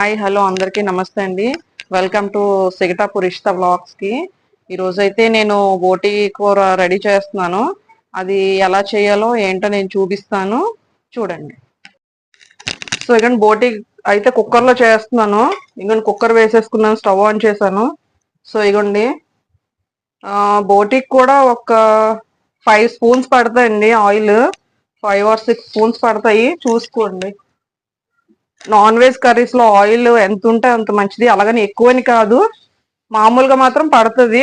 Hi hello అందరికీ నమస్తే అండి. వెల్కమ్ టు సిగటా పురిష్త బ్లాగ్స్కి ఈరోజు అయితే నేను బోటి కూర రెడీ చేస్తున్నాను. అది ఎలా చేయాలో ఏంటో నేను చూపిస్తాను. చూడండి. సో ఇక బోటి అయితే కుక్కర్లో చేస్తున్నాను. ఇంకొండి కుక్కర్ వేసేసుకున్నాను స్టవ్ ఆన్ చేశాను. సో ఇగోండి. బోటికి కూడా ఒక ఫైవ్ స్పూన్స్ పడతాయండి oil. Five or six spoons పడతాయి. చూసుకోండి. నాన్ వెజ్ కర్రీస్లో ఆయిల్ ఎంత ఉంటే అంత మంచిది. అలాగని ఎక్కువని కాదు. మామూలుగా మాత్రం పడుతుంది.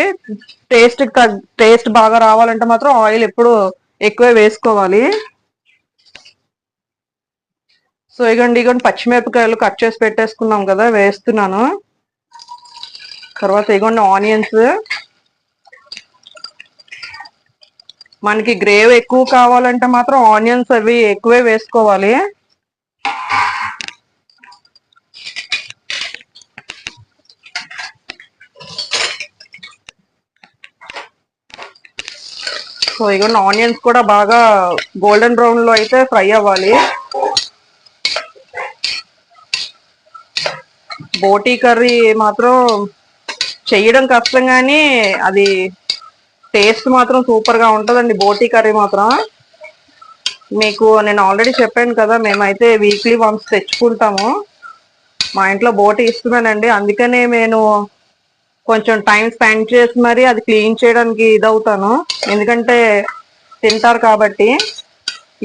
టేస్ట్ టేస్ట్ బాగా రావాలంటే మాత్రం ఆయిల్ ఎప్పుడు ఎక్కువే వేసుకోవాలి. సో ఇగండి ఇగండి పచ్చిమిరపకాయలు కట్ చేసి పెట్టేసుకున్నాం కదా వేస్తున్నాను. తర్వాత ఇగోండి ఆనియన్స్. మనకి గ్రేవ్ ఎక్కువ కావాలంటే మాత్రం ఆనియన్స్ అవి ఎక్కువే వేసుకోవాలి. సో ఇగోండి ఆనియన్స్ కూడా బాగా గోల్డెన్ బ్రౌన్లో అయితే ఫ్రై అవ్వాలి. బోటీ కర్రీ మాత్రం చేయడం కష్టం కానీ అది టేస్ట్ మాత్రం సూపర్గా ఉంటుందండి బోటీ కర్రీ మాత్రం. మీకు నేను ఆల్రెడీ చెప్పాను కదా మేమైతే వీక్లీ వన్స్ తెచ్చుకుంటాము. మా ఇంట్లో బోటీ ఇస్తున్నానండి అందుకనే నేను కొంచెం టైం స్పెండ్ చేసి మరి అది క్లీన్ చేయడానికి ఇదవుతాను. ఎందుకంటే తింటారు కాబట్టి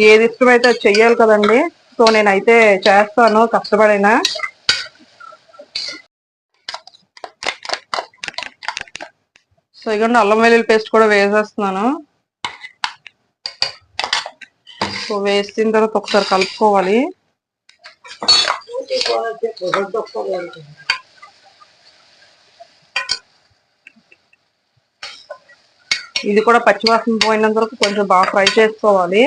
ఏది ఇష్టమైతే అది చెయ్యాలి కదండి. సో నేనైతే చేస్తాను కష్టపడైనా? సో ఇగోండి అల్లం వెల్లుల్లి పేస్ట్ కూడా వేసేస్తున్నాను. సో వేసిన తర్వాత ఒకసారి కలుపుకోవాలి. ఇది కూడా పచ్చివాసన పోయినంత వరకు కొంచెం బాగా ఫ్రై చేసుకోవాలి.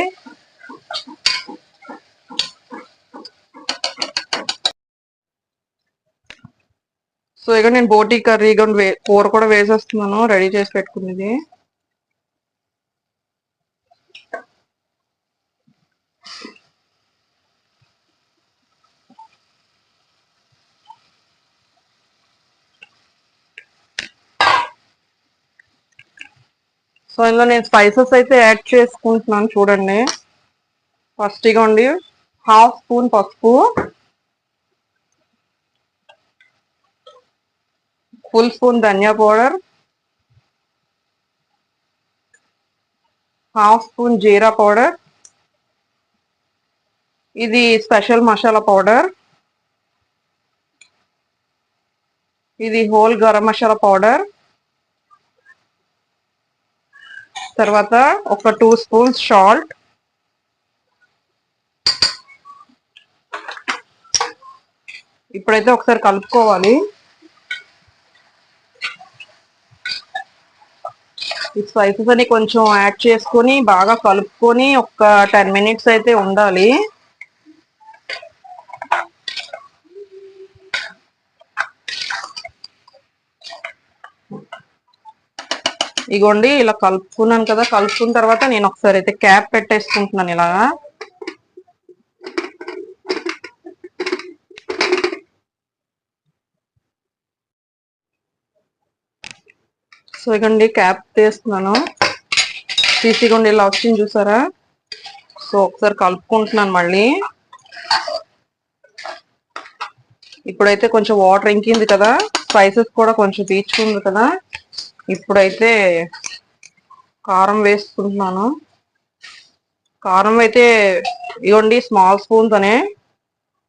సో ఇక నేను బోటీ కర్రీ వే- కూర కూడా వేసేస్తున్నాను రెడీ చేసి పెట్టుకునేది సో ఇందులో నేను స్పైసెస్ అయితే యాడ్ చేసుకుంటున్నాను చూడండి. ఫస్ట్ ఇగోండి హాఫ్ స్పూన్ పసుపు ఫుల్ స్పూన్ ధనియా పౌడర్ హాఫ్ స్పూన్ జీరా పౌడర్ ఇది స్పెషల్ మసాలా పౌడర్ ఇది హోల్ గరం మసాలా పౌడర్ తర్వాత ఒక టూ స్పూన్స్ సాల్ట్. ఇప్పుడైతే ఒకసారి కలుపుకోవాలి. ఈ స్పైసెస్ అని కొంచెం యాడ్ చేసుకొని బాగా కలుపుకొని ఒక టెన్ మినిట్స్ అయితే ఉండాలి. ఇగోండి ఇలా కలుపుకున్నాను కదా కలుపుకున్న తర్వాత నేను ఒకసారి అయితే క్యాప్ పెట్టేసుకుంటున్నాను ఇలాగా సో ఇగండి క్యాప్ తీస్తున్నాను. తీసిగోండి ఇలా వచ్చింది చూసారా? సో ఒకసారి కలుపుకుంటున్నాను మళ్ళీ. ఇప్పుడైతే కొంచెం వాటర్ ఇంకింది కదా స్పైసెస్ కూడా కొంచెం తీర్చుకుంది కదా. ఇప్పుడైతే కారం వేసుకుంటున్నాను. కారం అయితే ఇవ్వండి స్మాల్ స్పూన్స్ అనే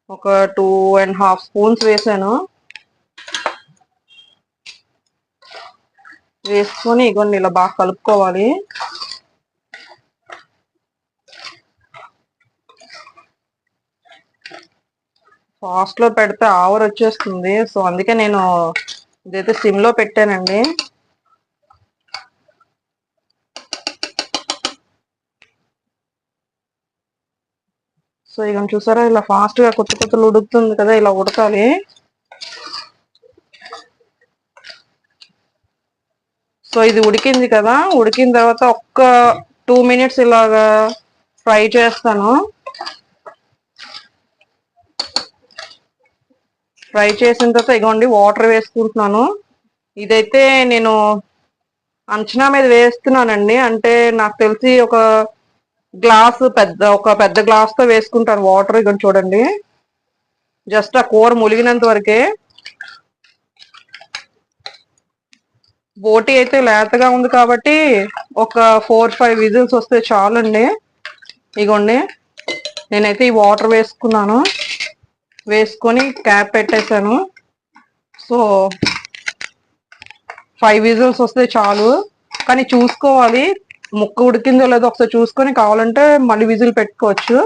ఒక టూ అండ్ హాఫ్ స్పూన్స్ వేసాను. వేసుకొని ఇగోండి ఇలా బాగా కలుపుకోవాలి. ఫాస్ట్లో పెడితే ఆవర్ వచ్చేస్తుంది సో అందుకే నేను ఇదైతే సిమ్లో పెట్టానండి. సో ఇక చూసారా ఇలా ఫాస్ట్గా కొత్త కొత్తలు ఉడుకుతుంది కదా ఇలా ఉడకాలి. సో ఇది ఉడికింది కదా ఉడికిన తర్వాత ఒక్క టూ మినిట్స్ ఇలాగా ఫ్రై చేస్తాను. ఫ్రై చేసిన తర్వాత ఇగోండి వాటర్ వేసుకుంటున్నాను. ఇదైతే నేను అంచనా మీద వేస్తున్నానండి. అంటే నాకు తెలిసి ఒక గ్లాస్ పెద్ద ఒక పెద్ద గ్లాస్తో వేసుకుంటాను. వాటర్ ఇక్కడ చూడండి. జస్ట్ ఆ కూర ములిగినంత వరకే బోటి అయితే లేతగా ఉంది కాబట్టి ఒక ఫోర్ ఫైవ్ విజిల్స్ వస్తే చాలండి. ఇగోండి. నేనైతే ఈ వాటర్ వేసుకున్నాను. వేసుకొని క్యాప్ పెట్టేశాను. సో ఫైవ్ విజిల్స్ వస్తే చాలు. కానీ చూసుకోవాలి. ముక్క ఉడికిందో లేదో ఒకసారి చూసుకొని కావాలంటే మళ్ళీ విజిల్ పెట్టుకోవచ్చు.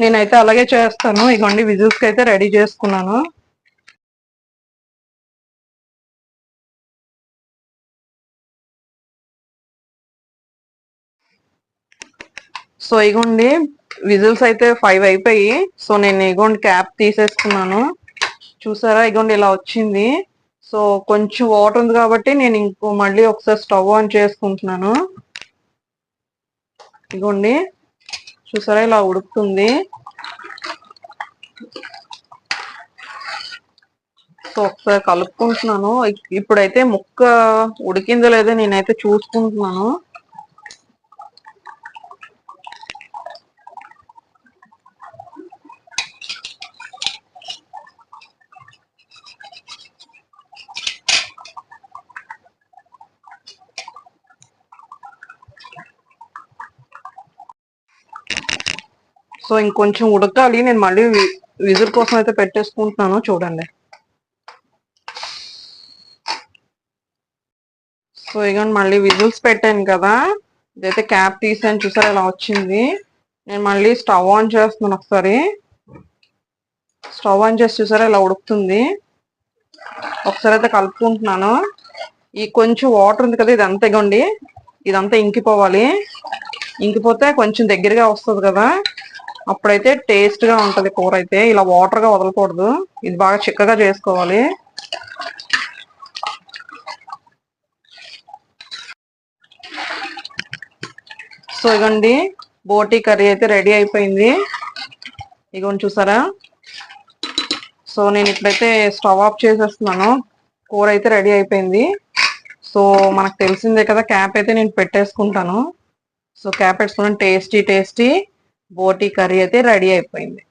నేనైతే అలాగే చేస్తాను. ఇగోండి విజిల్స్కి అయితే రెడీ చేసుకున్నాను. సో ఇగోండి విజిల్స్ అయితే ఫైవ్ అయిపోయి సో నేను ఇగోండి క్యాప్ తీసేసుకున్నాను. చూసారా ఇగోండి ఇలా వచ్చింది. సో కొంచెం వాటర్ ఉంది కాబట్టి నేను ఇంకో మళ్ళీ ఒకసారి స్టవ్ ఆన్ చేసుకుంటున్నాను. ఇగోండి. చూసారా ఇలా ఉడుకుతుంది. సో ఒకసారి కలుపుకుంటున్నాను. ఇప్పుడైతే ముక్క ఉడికిందో లేదో నేనైతే చూసుకుంటున్నాను. సో ఇంకొంచెం ఉడకాలి. నేను మళ్ళీ విజిల్ కోసం అయితే పెట్టేసుకుంటున్నాను. చూడండి. సో ఇక మళ్ళీ విజిల్స్ పెట్టాను కదా. ఇదైతే క్యాప్ తీసాను. చూసారు ఇలా వచ్చింది? నేను మళ్ళీ స్టవ్ ఆన్ చేస్తున్నాను ఒకసారి. స్టవ్ ఆన్ చేసి చూసారా ఇలా ఉడుకుతుంది? ఒకసారి అయితే కలుపుకుంటున్నాను. ఈ కొంచెం వాటర్ ఉంది కదా ఇదంతా ఇగోండి. ఇదంతా ఇంకిపోవాలి. ఇంకిపోతే కొంచెం దగ్గరగా వస్తుంది కదా. అప్పుడైతే టేస్ట్గా ఉంటది కూర అయితే ఇలా వాటర్గా వదలకూడదు. ఇది బాగా చిక్కగా చేసుకోవాలి. సో ఇగోండి. బోటీ కర్రీ అయితే రెడీ అయిపోయింది. ఇగోండి చూసారా? సో నేను ఇప్పుడైతే స్టవ్ ఆఫ్ చేసేస్తున్నాను. కూర అయితే రెడీ అయిపోయింది. సో మనకు తెలిసిందే కదా క్యాప్ అయితే నేను పెట్టేసుకుంటాను. సో క్యాప్ పెట్టుకున్నాను. Tasty tasty. బోటీ కర్రీ అయితే రెడీ అయిపోయింది.